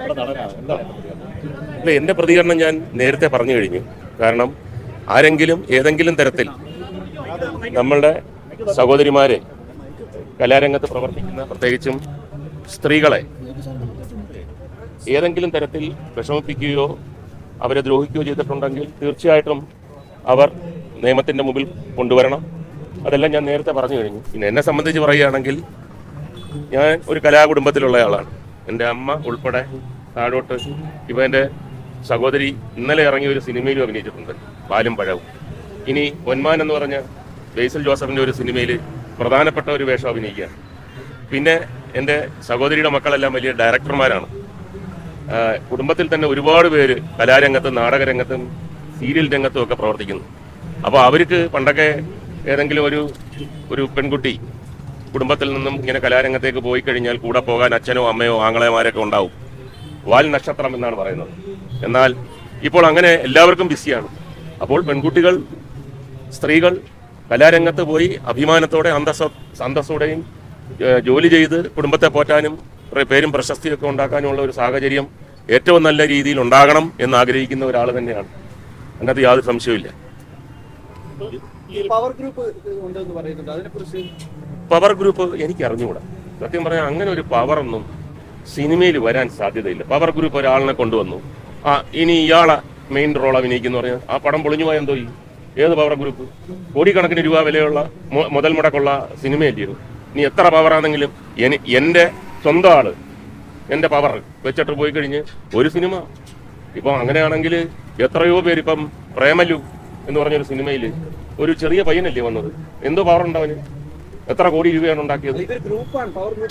അല്ല എന്റെ പ്രതികരണം ഞാൻ നേരത്തെ പറഞ്ഞു കഴിഞ്ഞു. കാരണം ആരെങ്കിലും ഏതെങ്കിലും തരത്തിൽ നമ്മളുടെ സഹോദരിമാരെ കലാരംഗത്ത് പ്രവർത്തിക്കുന്ന പ്രത്യേകിച്ചും സ്ത്രീകളെ ഏതെങ്കിലും തരത്തിൽ വിഷമിപ്പിക്കുകയോ അവരെ ദ്രോഹിക്കുകയോ ചെയ്തിട്ടുണ്ടെങ്കിൽ തീർച്ചയായിട്ടും അവർ നിയമത്തിന്റെ മുമ്പിൽ കൊണ്ടുവരണം. അതെല്ലാം ഞാൻ നേരത്തെ പറഞ്ഞു കഴിഞ്ഞു. പിന്നെ എന്നെ സംബന്ധിച്ച് പറയുകയാണെങ്കിൽ ഞാൻ ഒരു കലാകുടുംബത്തിലുള്ള ആളാണ്. എന്റെ അമ്മ ഉൾപ്പെടെ താഴോട്ട് ഇപ്പം എന്റെ സഹോദരി ഇന്നലെ ഇറങ്ങിയ ഒരു സിനിമയിലും അഭിനയിച്ചിട്ടുണ്ട്. പാലും പഴവും. ഇനി ഒന്മാൻ എന്ന് പറഞ്ഞ ബേസിൽ ജോസഫിന്റെ ഒരു സിനിമയിൽ പ്രധാനപ്പെട്ട ഒരു വേഷം അഭിനയിക്കുക പിന്നെ എന്റെ സഹോദരിയുടെ മക്കളെല്ലാം വലിയ ഡയറക്ടർമാരാണ്. കുടുംബത്തിൽ തന്നെ ഒരുപാട് പേര് കലാരംഗത്തും നാടകരംഗത്തും സീരിയൽ രംഗത്തും ഒക്കെ പ്രവർത്തിക്കുന്നു. അപ്പോൾ അവർക്ക് പണ്ടൊക്കെ ഏതെങ്കിലും ഒരു ഒരു പെൺകുട്ടി കുടുംബത്തിൽ നിന്നും ഇങ്ങനെ കലാരംഗത്തേക്ക് പോയി കഴിഞ്ഞാൽ കൂടെ പോകാൻ അച്ഛനോ അമ്മയോ ആങ്ങളെമാരൊക്കെ ഉണ്ടാവും. വാൽ നക്ഷത്രം എന്നാണ് പറയുന്നത്. എന്നാൽ ഇപ്പോൾ അങ്ങനെ എല്ലാവർക്കും ബിസിയാണ്. അപ്പോൾ പെൺകുട്ടികൾ സ്ത്രീകൾ കലാരംഗത്ത് പോയി അഭിമാനത്തോടെ അന്തസ്സ അന്തസ്സോടെയും ജോലി ചെയ്ത് കുടുംബത്തെ പോറ്റാനും പേരും പ്രശസ്തിയൊക്കെ ഉണ്ടാക്കാനുമുള്ള ഒരു സാഹചര്യം ഏറ്റവും നല്ല രീതിയിൽ ഉണ്ടാകണം എന്ന് ആഗ്രഹിക്കുന്ന ഒരാൾ തന്നെയാണ്. അതിനകത്ത് യാതൊരു സംശയവുമില്ല. ഈ പവർ ഗ്രൂപ്പ് ഉണ്ടെന്ന് പറയുന്നുണ്ട്. പവർ ഗ്രൂപ്പ് എനിക്ക് അറിഞ്ഞുകൂടാ. സത്യം പറഞ്ഞാൽ അങ്ങനെ ഒരു പവർ ഒന്നും സിനിമയിൽ വരാൻ സാധ്യതയില്ല. പവർ ഗ്രൂപ്പ് ഒരാളിനെ കൊണ്ടുവന്നു. ആ ഇനി ഇയാളെ മെയിൻ റോൾ അഭിനയിക്കുന്നു പറഞ്ഞാൽ ആ പടം പൊളിഞ്ഞു പോയാൽ എന്തോ ഏത് പവർ ഗ്രൂപ്പ് കോടിക്കണക്കിന് രൂപ വിലയുള്ള മുതൽ മുടക്കുള്ള സിനിമയല്ലേ ഇനി എത്ര പവറാണെങ്കിലും എന്റെ സ്വന്തം ആൾ എന്റെ പവർ വെച്ചിട്ട് പോയി കഴിഞ്ഞ് ഒരു സിനിമ. ഇപ്പം അങ്ങനെയാണെങ്കിൽ എത്രയോ പേര് ഇപ്പം പ്രേമലു എന്ന് പറഞ്ഞൊരു സിനിമയിൽ ഒരു ചെറിയ പയ്യനല്ലേ വന്നത്? എന്തോ പവർ ഉണ്ടവന് എത്ര കോടി രൂപയാണ് ഉണ്ടാക്കിയത്? പവർ ഗ്രൂപ്പ്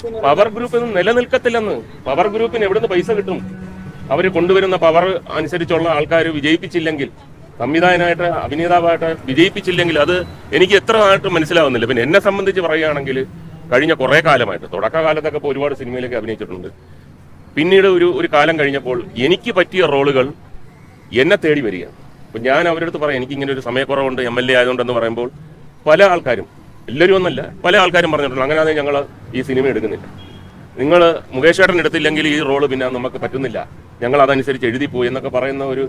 എന്ന് പവർ ഗ്രൂപ്പ് ഒന്നും നിലനിൽക്കത്തില്ലെന്ന്. പവർ ഗ്രൂപ്പിന് എവിടുന്ന് പൈസ കിട്ടും? അവർ കൊണ്ടുവരുന്ന പവർ അനുസരിച്ചുള്ള ആൾക്കാർ വിജയിപ്പിച്ചില്ലെങ്കിൽ സംവിധായകനായിട്ട് അഭിനേതാവായിട്ട് വിജയിപ്പിച്ചില്ലെങ്കിൽ അത് എനിക്ക് എത്ര ആയിട്ട് മനസ്സിലാവുന്നില്ല. പിന്നെ എന്നെ സംബന്ധിച്ച് പറയുകയാണെങ്കിൽ കഴിഞ്ഞ കുറേ കാലമായിട്ട് തുടക്കകാലത്തൊക്കെ ഇപ്പോൾ ഒരുപാട് സിനിമയിലൊക്കെ അഭിനയിച്ചിട്ടുണ്ട്. പിന്നീട് ഒരു ഒരു കാലം കഴിഞ്ഞപ്പോൾ എനിക്ക് പറ്റിയ റോളുകൾ എന്നെ തേടി വരികയാണ്. അപ്പം ഞാൻ അവരുടെ അടുത്ത് പറയാം എനിക്കിങ്ങനെ ഒരു സമയക്കുറവുണ്ട് എം എൽ എ ആയതുകൊണ്ടെന്ന് പറയുമ്പോൾ പല ആൾക്കാരും എല്ലാവരും ഒന്നല്ല. പല ആൾക്കാരും പറഞ്ഞിട്ടുണ്ട്. അങ്ങനെയാണെങ്കിൽ ഞങ്ങൾ ഈ സിനിമ എടുക്കുന്നില്ല. നിങ്ങൾ മുകേഷ് ഏട്ടൻ എടുത്തില്ലെങ്കിൽ ഈ റോൾ പിന്നെ നമുക്ക് പറ്റുന്നില്ല. ഞങ്ങൾ അതനുസരിച്ച് എഴുതി പോയി എന്നൊക്കെ പറയുന്ന ഒരു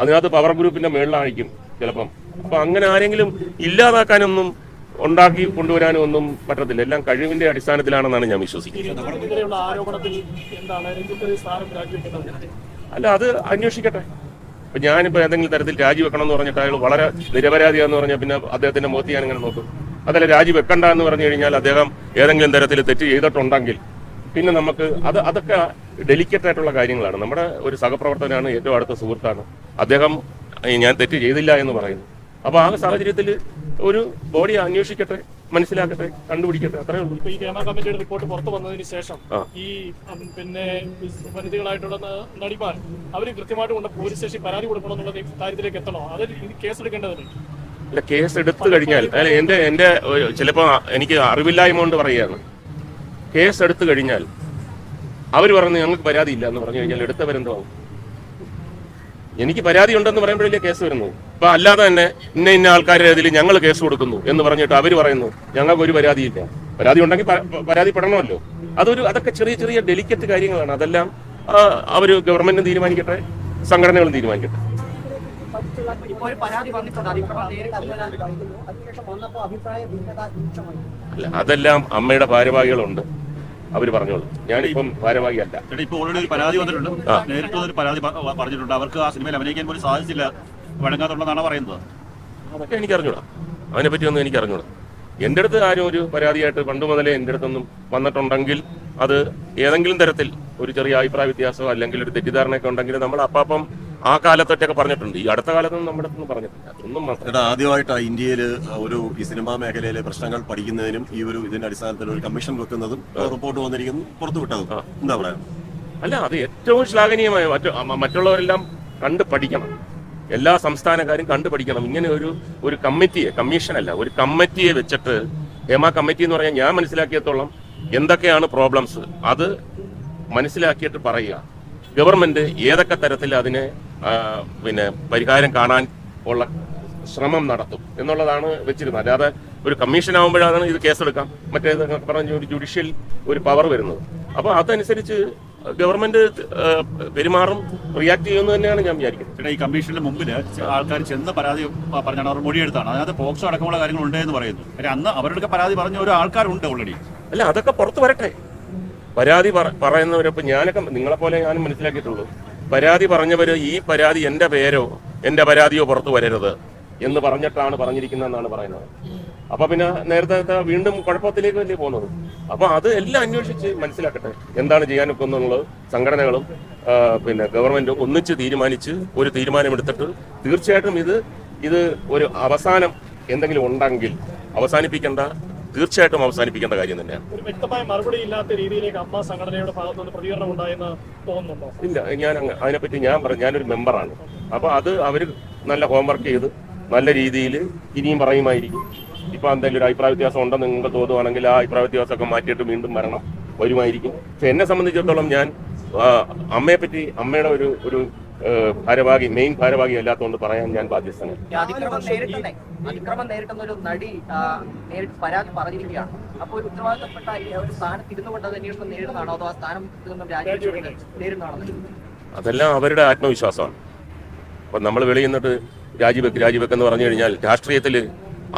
അതിനകത്ത് പവർ ഗ്രൂപ്പിന്റെ മേളിലായിരിക്കും ചിലപ്പം. അപ്പൊ അങ്ങനെ ആരെങ്കിലും ഇല്ലാതാക്കാനൊന്നും ഉണ്ടാക്കി കൊണ്ടുവരാനും ഒന്നും പറ്റത്തില്ല. എല്ലാം കഴിവിന്റെ അടിസ്ഥാനത്തിലാണെന്നാണ് ഞാൻ വിശ്വസിക്കുന്നത്. അല്ല അത് അന്വേഷിക്കട്ടെ. ഇപ്പൊ ഞാനിപ്പോ ഏതെങ്കിലും തരത്തിൽ രാജിവെക്കണം എന്ന് പറഞ്ഞിട്ട് അയാൾ വളരെ നിരപരാധിയാന്ന് പറഞ്ഞാൽ പിന്നെ അദ്ദേഹത്തിന്റെ മുഖത്ത് ഞാൻ ഇങ്ങനെ നോക്കും. അതല്ല രാജി വെക്കണ്ട എന്ന് പറഞ്ഞു കഴിഞ്ഞാൽ അദ്ദേഹം ഏതെങ്കിലും തരത്തിൽ തെറ്റ് ചെയ്തിട്ടുണ്ടെങ്കിൽ പിന്നെ നമുക്ക് അത് അതൊക്കെ ഡെലിക്കറ്റ് ആയിട്ടുള്ള കാര്യങ്ങളാണ്. നമ്മുടെ ഒരു സഹപ്രവർത്തകനാണ് ഏറ്റവും അടുത്ത സുഹൃത്താണ്. അദ്ദേഹം ഞാൻ തെറ്റ് ചെയ്തില്ല എന്ന് പറയുന്നു. അപ്പൊ ആ സാഹചര്യത്തിൽ ഒരു ബോഡി അന്വേഷിക്കട്ടെ മനസ്സിലാക്കട്ടെ കണ്ടുപിടിക്കട്ടെ അത്രേ ഉള്ളൂ. ഈ കേരള കമ്മിറ്റിയുടെ റിപ്പോർട്ട് പുറത്തു വന്നതിന് ശേഷം ഈ പിന്നെ വനിതകളായിട്ടുള്ള നടിമാർ അവർ കൃത്യമായിട്ട് കൊണ്ട് പോലീസ് സ്റ്റേഷൻ പരാതി കൊടുക്കണം എന്നുള്ള കാര്യത്തിലേക്ക് എത്തണോ? അതിൽ കേസ് എടുക്കേണ്ടതുണ്ട് അല്ല കേസ് എടുത്തു കഴിഞ്ഞാൽ അല്ല എന്റെ എന്റെ ഒരു- ചിലപ്പോ എനിക്ക് അറിവില്ലായ്മ കൊണ്ട് പറയുകയാണ്. കേസ് എടുത്തു കഴിഞ്ഞാൽ അവർ പറഞ്ഞു ഞങ്ങൾക്ക് പരാതിയില്ല എന്ന് പറഞ്ഞു കഴിഞ്ഞാൽ എടുത്തവരെന്താവും എനിക്ക് പരാതി ഉണ്ടെന്ന് പറയുമ്പോഴല്ലേ കേസ് വരുന്നു അപ്പൊ അല്ലാതെ തന്നെ ഇന്ന ഇന്ന ആൾക്കാരുടെ ഇതിൽ ഞങ്ങൾ കേസ് കൊടുക്കുന്നു എന്ന് പറഞ്ഞിട്ട് അവർ പറയുന്നു ഞങ്ങൾക്ക് ഒരു പരാതിയില്ല. പരാതി ഉണ്ടെങ്കിൽ പരാതിപ്പെടണമല്ലോ. അതൊരു അതൊക്കെ ചെറിയ ചെറിയ ഡെലിക്കറ്റ് കാര്യങ്ങളാണ്. അതെല്ലാം അവർ ഗവൺമെന്റും തീരുമാനിക്കട്ടെ സംഘടനകളും തീരുമാനിക്കട്ടെ. ഇപ്പോൾ ഒരു പരാതി വന്നിട്ടുണ്ട്. അതിക്രമം നേരിട്ട് പരാതി വന്നിരുന്നു അതിനുശേഷം വന്നപ്പോൾ അഭിപ്രായ ഭിന്നത രൂക്ഷമായി അല്ല അതെല്ലാം അമ്മയുടെ ഭാരവാഹികളുണ്ട്. അവർ പറഞ്ഞോളൂ. ഞാനിപ്പം ഭാരവാഹിയല്ല. ഇപ്പൊ ഓൾറെഡി ഒരു പരാതി വന്നിട്ടുണ്ട്. നേരിട്ടുള്ള നേരിട്ട് ഒരു പരാതി പറഞ്ഞിട്ടുണ്ട്. അവർക്ക് ആ സിനിമയിൽ അഭിനയിക്കാൻ പോലും സാധിച്ചില്ല. വഴങ്ങാത്തുള്ളതാണ് പറയുന്നത്? അതൊക്കെ എനിക്ക് അറിഞ്ഞൂടാ അതിനെ പറ്റിയൊന്നും എനിക്ക് അറിഞ്ഞൂടാ എന്റെ അടുത്ത് ആരും ഒരു പരാതിയായിട്ട് പണ്ട് മുതലേ എന്റെ അടുത്തൊന്നും വന്നിട്ടുണ്ടെങ്കിൽ അത് ഏതെങ്കിലും തരത്തിൽ ഒരു ചെറിയ അഭിപ്രായ വ്യത്യാസമോ അല്ലെങ്കിൽ ഒരു തെറ്റിദ്ധാരണയൊക്കെ ഉണ്ടെങ്കിൽ നമ്മൾ അപ്പാപ്പം ആ കാലത്തൊക്കെ പറഞ്ഞിട്ടുണ്ട്. ഈ അടുത്ത കാലത്തൊന്നും നമ്മുടെ അടുത്തൊന്നും പറഞ്ഞിട്ടില്ല. അതൊന്നും മാത്രം. ആദ്യമായിട്ടാണ് ഇന്ത്യയിൽ ഒരു ഈ സിനിമാ മേഖലയിലെ പ്രശ്നങ്ങൾ പഠിക്കുന്നതിനും ഈ ഒരു ഇതിന്റെ അടിസ്ഥാനത്തിൽ ഒരു കമ്മീഷൻ വെക്കുന്നതും റിപ്പോർട്ട് വന്നിരിക്കുന്നു പുറത്തു വിട്ടതും. എന്താ പറയാ? അല്ല അത് ഏറ്റവും ശ്ലാഘനീയമായ മറ്റുള്ളവരെല്ലാം കണ്ട് പഠിക്കണം. എല്ലാ സംസ്ഥാനക്കാരും കണ്ടു പഠിക്കണം. ഇങ്ങനെ ഒരു ഒരു കമ്മിറ്റിയെ കമ്മീഷൻ അല്ല ഒരു കമ്മിറ്റിയെ വെച്ചിട്ട് ഹേമ കമ്മിറ്റി എന്ന് പറഞ്ഞാൽ ഞാൻ മനസ്സിലാക്കിയത്തോളം എന്തൊക്കെയാണ് പ്രോബ്ലംസ് അത് മനസ്സിലാക്കിയിട്ട് പറയുക. ഗവൺമെന്റ് ഏതൊക്കെ തരത്തിൽ അതിനെ പിന്നെ പരിഹാരം കാണാൻ ഉള്ള ശ്രമം നടത്തും എന്നുള്ളതാണ് വെച്ചിരുന്നത്. അല്ലാതെ ഒരു കമ്മീഷൻ ആകുമ്പോഴാണ് ഇത് കേസെടുക്കാം. മറ്റേത് പറഞ്ഞ ഒരു ജുഡീഷ്യൽ ഒരു പവർ വരുന്നത്. അപ്പോൾ അതനുസരിച്ച് ഗവൺമെന്റ് പെരുമാറും റിയാക്ട് ചെയ്യുമെന്ന് തന്നെയാണ് ഞാൻ വിചാരിക്കുന്നത്. പിന്നെ ഈ കമ്മീഷന്റെ മുമ്പിൽ ആൾക്കാർ ചെന്ന് പരാതി പറഞ്ഞാണ് അവർ മൊഴിയെടുത്താണ്. അതായത് പോക്സോ അടക്കമുള്ള കാര്യങ്ങൾ ഉണ്ട് എന്ന് പറയുന്നു. കാര്യം അന്ന് അവരുടെ പരാതി പറഞ്ഞ ഒരു ആൾക്കാരുണ്ട് ഓൾറെഡി അല്ല അതൊക്കെ പുറത്ത് വരട്ടെ. പരാതി പറ- പറയുന്നവരൊപ്പം ഞാനൊക്കെ നിങ്ങളെ പോലെ ഞാനും മനസ്സിലാക്കിയിട്ടുള്ളൂ. പരാതി പറഞ്ഞവര് ഈ പരാതി എന്റെ പേരോ എന്റെ പരാതിയോ പുറത്തു വരരുത് എന്ന് പറഞ്ഞിട്ടാണ് പറഞ്ഞിരിക്കുന്നതെന്നാണ് പറയുന്നത്. അപ്പൊ പിന്നെ നേരത്തെ വീണ്ടും കുഴപ്പത്തിലേക്ക് വലിയ പോകുന്നത്? അപ്പൊ അത് എല്ലാം അന്വേഷിച്ച് മനസ്സിലാക്കട്ടെ എന്താണ് ചെയ്യാനൊക്കെ എന്നുള്ളത് സംഘടനകളും പിന്നെ ഗവൺമെന്റും ഒന്നിച്ച് തീരുമാനിച്ച് ഒരു തീരുമാനമെടുത്തിട്ട് തീർച്ചയായിട്ടും ഇത് ഇത് ഒരു അവസാനം എന്തെങ്കിലും ഉണ്ടെങ്കിൽ അവസാനിപ്പിക്കേണ്ട തീർച്ചയായിട്ടും അവസാനിപ്പിക്കേണ്ട കാര്യം തന്നെയാണ്. വ്യക്തമായ മറുപടി ഇല്ലാത്ത രീതിയിലേക്ക് അമ്മ സംഘടനയുടെ ഭാഗത്തുനിന്ന് പ്രതികരണം ഉണ്ടായെന്ന് ഇല്ല ഞാൻ അതിനെപ്പറ്റി ഞാൻ പറഞ്ഞു ഞാനൊരു മെമ്പറാണ്. അപ്പൊ അത് അവർ നല്ല ഹോംവർക്ക് ചെയ്ത് നല്ല രീതിയിൽ ഇനിയും പറയുമായിരിക്കും. ഇപ്പൊ എന്തെങ്കിലും ഒരു അഭിപ്രായ വ്യത്യാസം ഉണ്ടെന്ന് നിങ്ങൾക്ക് തോന്നുവാണെങ്കിൽ ആ അഭിപ്രായ വ്യത്യാസമൊക്കെ മാറ്റിയിട്ട് വീണ്ടും വരണം വരുമായിരിക്കും. പക്ഷെ എന്നെ സംബന്ധിച്ചിടത്തോളം ഞാൻ അമ്മയെ പറ്റി അമ്മയുടെ ഒരു ഒരു ഭാരവാഹി മെയിൻ ഭാരവാഹി അല്ലാത്തതുകൊണ്ട് പറയാൻ ഞാൻ ബാധ്യസ്ഥനാണ്. ഈ അതിക്രമം നേരിട്ടുന്നേ അതിക്രമം നേരിട്ടുന്ന ഒരു നടി നേരിട്ട് പരാതി പറഞ്ഞിരിക്കുകയാണ്. അപ്പോൾ ഒരു ഉത്തരവാദിത്തപ്പെട്ട ഒരു സ്ഥാനത്ത് ഇരുന്നു കൊണ്ട് അത് അന്വേഷണം നേരിടുന്നതാണോ അതോ ആ സ്ഥാനം നിന്നും രാജിവെച്ചുകൊണ്ട് നേരിടുന്നതാണോ? അതെല്ലാം അവരുടെ ആത്മവിശ്വാസമാണ്. അപ്പൊ നമ്മൾ വെളിയിൽ നിന്നിട്ട് രാജിവെക്ക് എന്ന് പറഞ്ഞു കഴിഞ്ഞാൽ രാഷ്ട്രീയത്തിൽ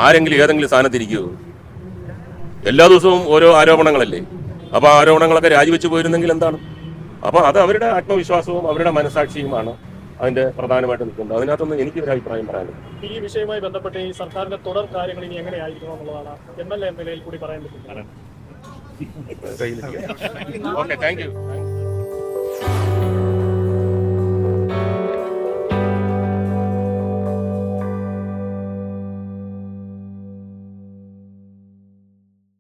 ആരെങ്കിലും ഏതെങ്കിലും സ്ഥാനത്തിരിക്കുമോ എല്ലാ ദിവസവും ഓരോ ആരോപണങ്ങളല്ലേ? അപ്പൊ ആ ആരോപണങ്ങളൊക്കെ രാജിവെച്ച് പോയിരുന്നെങ്കിൽ എന്താണ്? അപ്പൊ അത് അവരുടെ ആത്മവിശ്വാസവും അവരുടെ മനസാക്ഷിയുമാണ് അതിന്റെ പ്രധാനമായിട്ട് നിൽക്കുന്നത്. അതിനകത്തൊന്നും എനിക്ക് ഒരു അഭിപ്രായം പറയാനില്ല. ഈ വിഷയവുമായി ബന്ധപ്പെട്ട് ഈ സർക്കാരിന്റെ തുടർ കാര്യങ്ങൾ ഇനി എങ്ങനെയായിരിക്കണം എന്നുള്ളതാണ് എം എൽ എ എന്ന നിലയിൽ കൂടി പറയാൻ പറ്റും ഓക്കെ താങ്ക് യു.